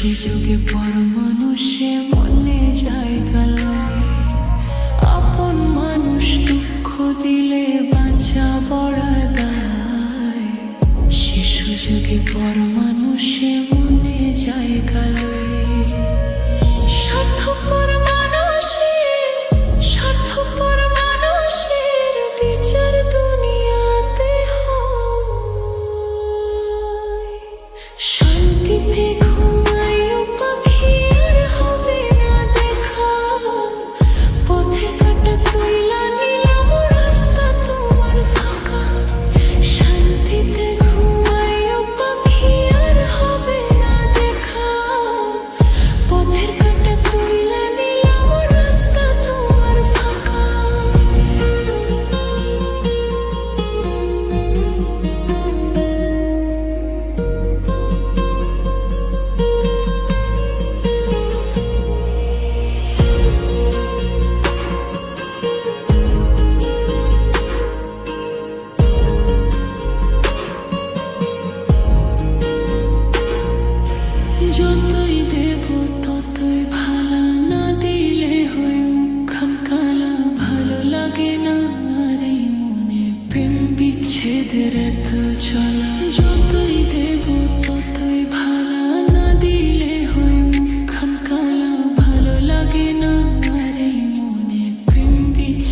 সুযোগে পর মানুষে মনে যায় গেল আপন মানুষ দুঃখ দিলে বাঁচা বড়া দায়। সে সুযোগে পর মানুষে মনে যায় গেল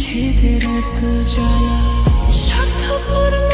খিদের জ্বালা স্বার্থপর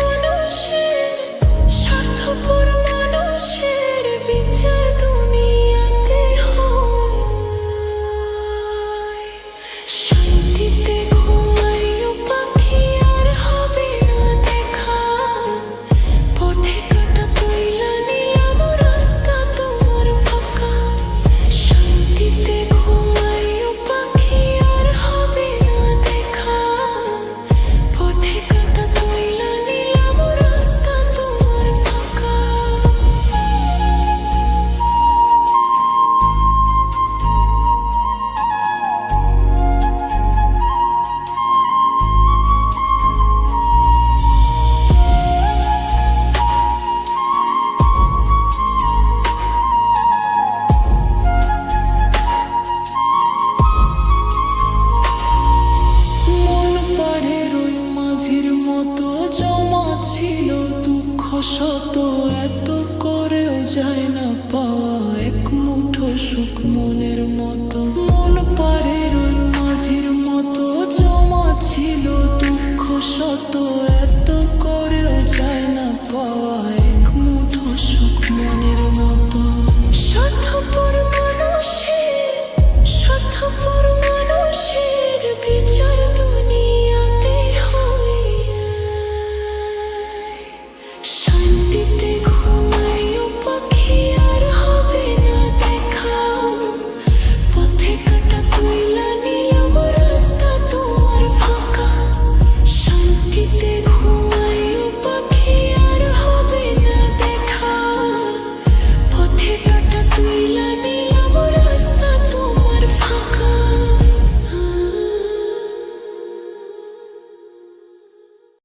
তো এত করেও যায়